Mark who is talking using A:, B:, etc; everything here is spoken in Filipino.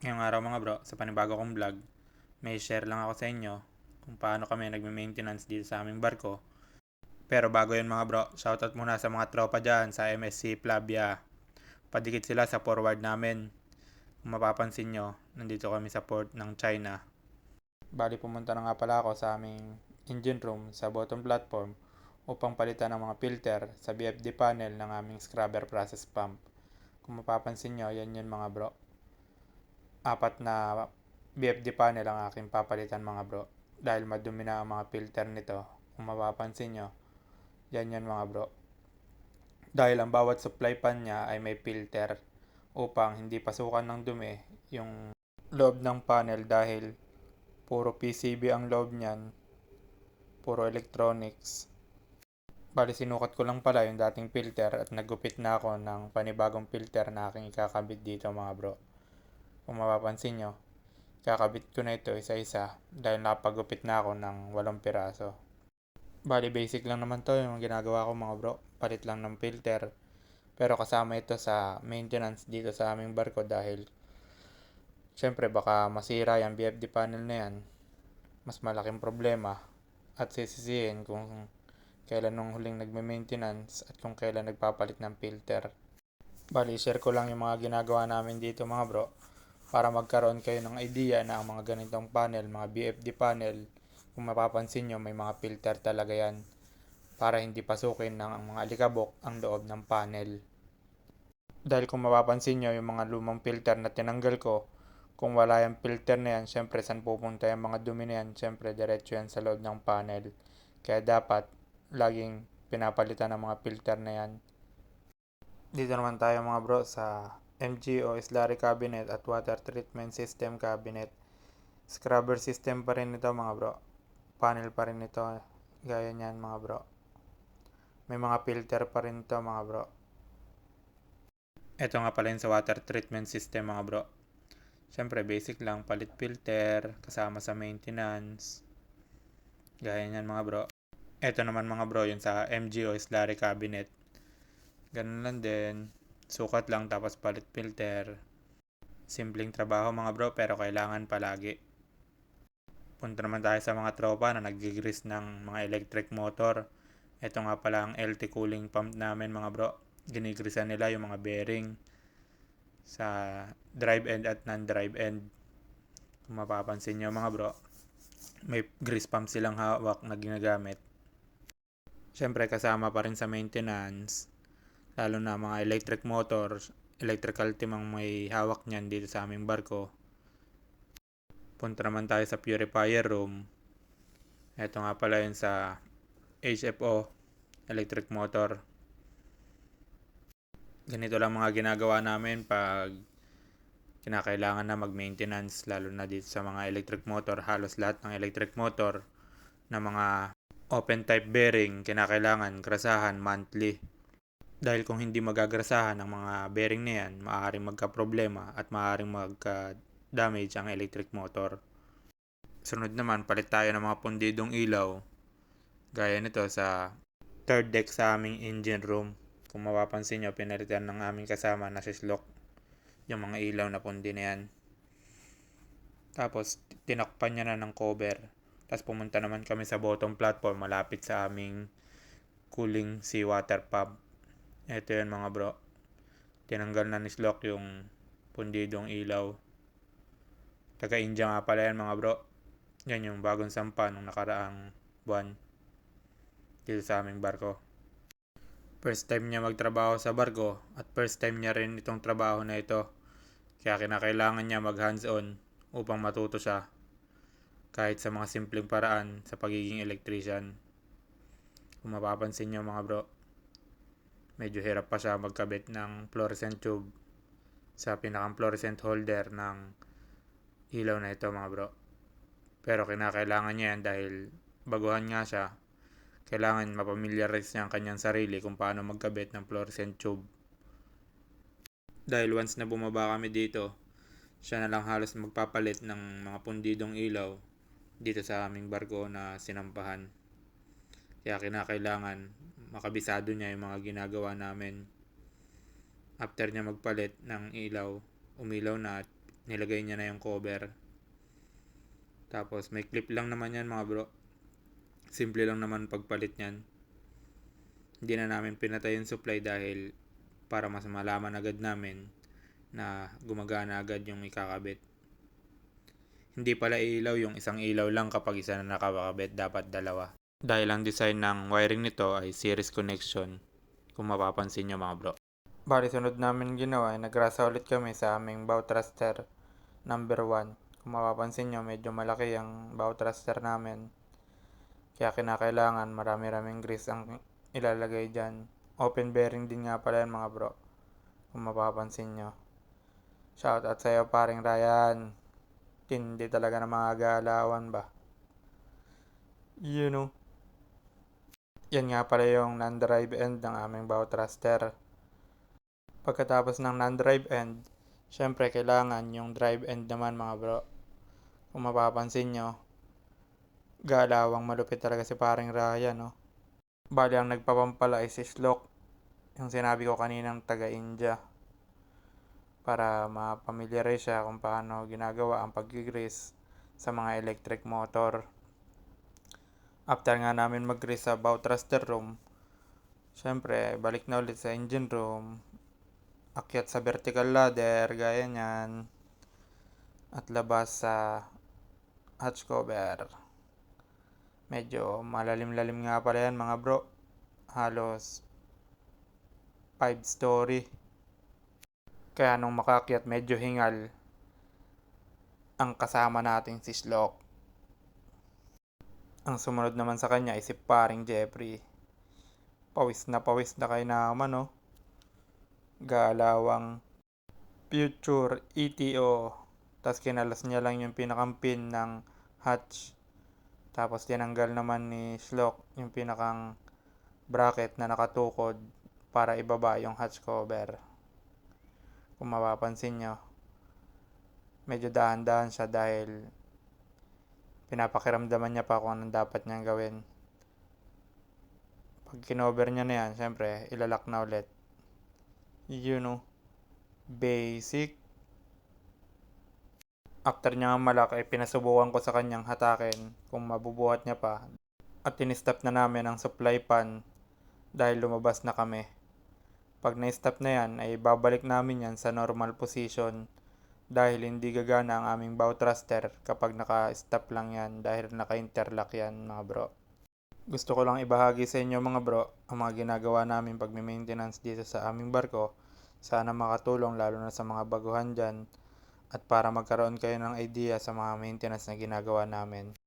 A: Ngayong araw mga bro, sa panibago kong vlog, may share lang ako sa inyo kung paano kami nagme-maintenance dito sa aming barko. Pero bago yun mga bro, shoutout muna sa mga tropa dyan sa MSC Flavia. Padikit sila sa forward namin. Kung mapapansin nyo, nandito kami sa port ng China. Bali pumunta na nga pala ako sa aming engine room sa bottom platform upang palitan ng mga filter sa BFD panel ng aming scrubber process pump. Kung mapapansin nyo, yan yun mga bro apat na BFD panel ang aking papalitan mga bro. Dahil madumi na ang mga filter nito. Kung mapapansin nyo, yan yan mga bro. Dahil ang bawat supply pan niya ay may filter upang hindi pasukan ng dumi yung loob ng panel dahil puro PCB ang loob niyan, puro electronics. Bali sinukat ko lang pala yung dating filter at nagupit na ako ng panibagong filter na aking ikakabit dito mga bro. Kung mapapansin nyo, kakabit ko na ito isa-isa dahil napagupit na ako ng walong piraso. Bali basic lang naman to yung ginagawa ko mga bro. Palit lang ng filter. Pero kasama ito sa maintenance dito sa aming barko dahil syempre baka masira yung BFD panel na yan. Mas malaking problema at sisisihin kung kailan nung huling nagme-maintenance at kung kailan nagpapalit ng filter. Bali, share ko lang yung mga ginagawa namin dito mga bro para magkaroon kayo ng idea na ang mga ganitong panel, mga BFD panel, kung mapapansin nyo may mga filter talaga yan para hindi pasukin ng mga alikabok ang loob ng panel. Dahil kung mapapansin nyo yung mga lumang filter na tinanggal ko, kung wala yung filter na yan, syempre saan pupunta yung mga dumi na yan, syempre diretso yan sa loob ng panel. Kaya dapat laging pinapalitan ng mga filter na yan. Dito naman tayo mga bro sa MGO slurry cabinet at water treatment system cabinet. Scrubber system pa rin ito mga bro. Panel pa rin ito. Gaya niyan mga bro. May mga filter pa rin ito mga bro. Ito nga pala yun sa water treatment system mga bro. Siyempre basic lang. Palit filter. Kasama sa maintenance. Gaya niyan mga bro. Ito naman mga bro yun sa MGO slurry cabinet. Ganun lang din sukat lang tapos palit filter. Simpleng trabaho mga bro pero kailangan palagi. Punta naman tayo sa mga tropa na nagigris ng mga electric motor. Ito nga pala ang LT cooling pump namin mga bro. Ginigrisan nila yung mga bearing sa drive end at non-drive end. Kung mapapansin nyo mga bro, may grease pump silang hawak na ginagamit. Siyempre kasama pa rin sa maintenance lalo na mga electric motors, electrical team ang may hawak niyan dito sa aming barko. Punta naman tayo sa purifier room. Ito nga pala yun sa HFO, electric motor. Ganito lang mga ginagawa namin pag kinakailangan na mag-maintenance lalo na dito sa mga electric motor. Halos lahat ng electric motor na mga open type bearing kinakailangan grasahan monthly dahil kung hindi magagrasahan ang mga bearing na yan, maaaring magka-problema at maaaring magka-damage ang electric motor. Sunod naman, palit tayo ng mga pundidong ilaw. Gaya nito sa third deck sa aming engine room. Kung mapapansin nyo, pinalitan ng aming kasama na si Slok yung mga ilaw na pundi na yan. Tapos, tinakpan niya na ng cover. Tapos pumunta naman kami sa bottom platform malapit sa aming cooling seawater pump ito yun mga bro. Tinanggal na ni Slok yung pundidong ilaw. Taga-India nga pala yan mga bro. Yan yung bagong sampa nung nakaraang buwan. Dito sa aming barko. First time niya magtrabaho sa barko at first time niya rin itong trabaho na ito. Kaya kinakailangan niya mag hands-on upang matuto siya kahit sa mga simpleng paraan sa pagiging electrician. Kung mapapansin niyo mga bro, medyo hirap pa siya magkabit ng fluorescent tube sa pinakang fluorescent holder ng ilaw na ito mga bro. Pero kinakailangan niya yan dahil baguhan nga siya. Kailangan mapamilyarize niya ang kanyang sarili kung paano magkabit ng fluorescent tube. Dahil once na bumaba kami dito, siya na lang halos magpapalit ng mga pundidong ilaw dito sa aming barko na sinampahan. Kaya kinakailangan makabisado niya yung mga ginagawa namin. After niya magpalit ng ilaw, umilaw na at nilagay niya na yung cover. Tapos may clip lang naman yan mga bro. Simple lang naman pagpalit niyan. Hindi na namin pinatay yung supply dahil para mas malaman agad namin na gumagana agad yung ikakabit. Hindi pala ilaw yung isang ilaw lang kapag isa na nakakabit, dapat dalawa. Dahil ang design ng wiring nito ay series connection, kung mapapansin nyo mga bro. Bali sunod namin ginawa ay nagrasa ulit kami sa aming bow thruster number 1. Kung mapapansin nyo, medyo malaki ang bow thruster namin. Kaya kinakailangan marami-raming grease ang ilalagay dyan. Open bearing din nga pala yan mga bro. Kung mapapansin nyo. Shout out sa'yo paring Ryan. Hindi talaga na mga galawan ba? You know. Yan nga pala yung non-drive end ng aming bow thruster. Pagkatapos ng non-drive end, syempre kailangan yung drive end naman mga bro. Kung mapapansin nyo, galawang malupit talaga si paring Ryan, no? Bali, ang nagpapampala ay si Slok, yung sinabi ko kaninang taga-India. Para mapamilyarize siya kung paano ginagawa ang pag-grease sa mga electric motor. After nga namin mag-grease sa thruster room, syempre, balik na ulit sa engine room, akyat sa vertical ladder, gaya niyan, at labas sa hatch cover. Medyo malalim-lalim nga pala yan mga bro. Halos 5 story. Kaya nung makakyat medyo hingal ang kasama nating si Slok. Ang sumunod naman sa kanya ay si paring Jeffrey. Pawis na pawis na kay naman no. Galawang future ETO. Tapos kinalas niya lang yung pinakang pin ng hatch. Tapos tinanggal naman ni Slok yung pinakang bracket na nakatukod para ibaba yung hatch cover. Kung mapapansin nyo, medyo dahan-dahan siya dahil pinapakiramdaman niya pa kung anong dapat niyang gawin. Pag kinover niya na yan, syempre, ilalak na ulit. You know, basic. After niya malak, ay pinasubukan ko sa kanyang hatakin kung mabubuhat niya pa. At tinistop na namin ang supply pan dahil lumabas na kami. Pag na-stop na yan, ay babalik namin yan sa normal position dahil hindi gagana ang aming bow thruster kapag naka-stop lang yan dahil naka-interlock yan mga bro. Gusto ko lang ibahagi sa inyo mga bro ang mga ginagawa namin pag maintenance dito sa aming barko. Sana makatulong lalo na sa mga baguhan dyan at para magkaroon kayo ng idea sa mga maintenance na ginagawa namin.